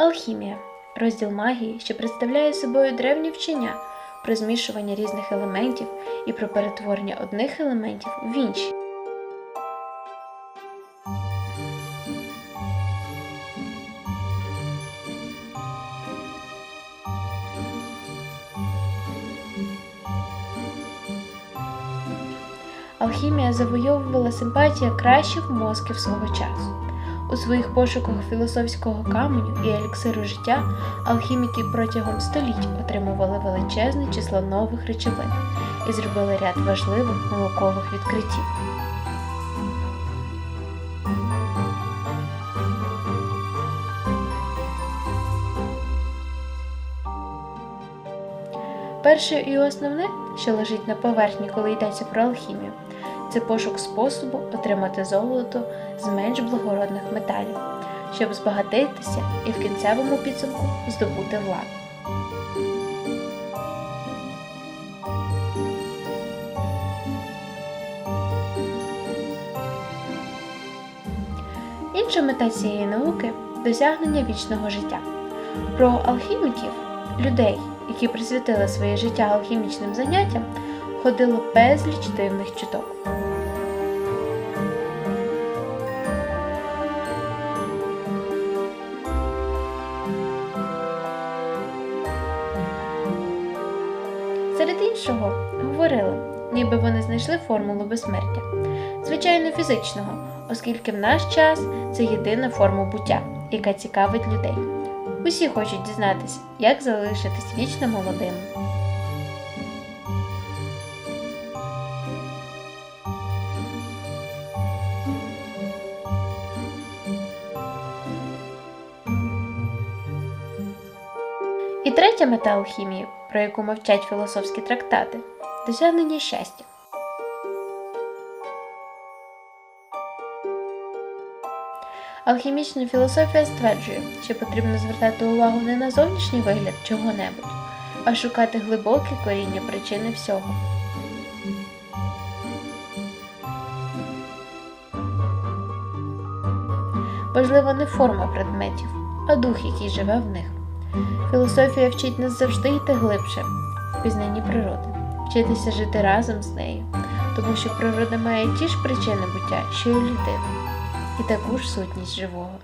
Алхімія розділ магії, що представляє собою древні вчення про змішування різних елементів і про перетворення одних елементів в інші. Алхімія завойовувала симпатія кращих мозків свого часу. У своїх пошуках філософського каменю і еліксиру життя алхіміки протягом століть отримували величезне число нових речовин і зробили ряд важливих наукових відкриттів. Перше і основне, що лежить на поверхні, коли йдеться про алхімію, це пошук способу отримати золото з менш благородних металів, щоб збагатитися і в кінцевому підсумку здобути владу. Інша мета цієї науки досягнення вічного життя. Про алхіміків, людей, які присвятили своє життя алхімічним заняттям, ходило безліч дивних чуток. Іншого говорили, ніби вони знайшли формулу безсмертя, звичайно фізичного, оскільки в наш час це єдина форма буття, яка цікавить людей. Усі хочуть дізнатися, як залишитись вічно молодим. І третя мета алхімії, про яку мовчать філософські трактати досягнення щастя. Алхімічна філософія стверджує, що потрібно звертати увагу не на зовнішній вигляд чого-небудь, а шукати глибоке коріння причини всього. Важлива не форма предметів, а дух, який живе в них. Філософія вчить нас завжди йти глибше в пізнанні природи, вчитися жити разом з нею, тому що природа має ті ж причини буття, що й у людини, і таку ж сутність живого.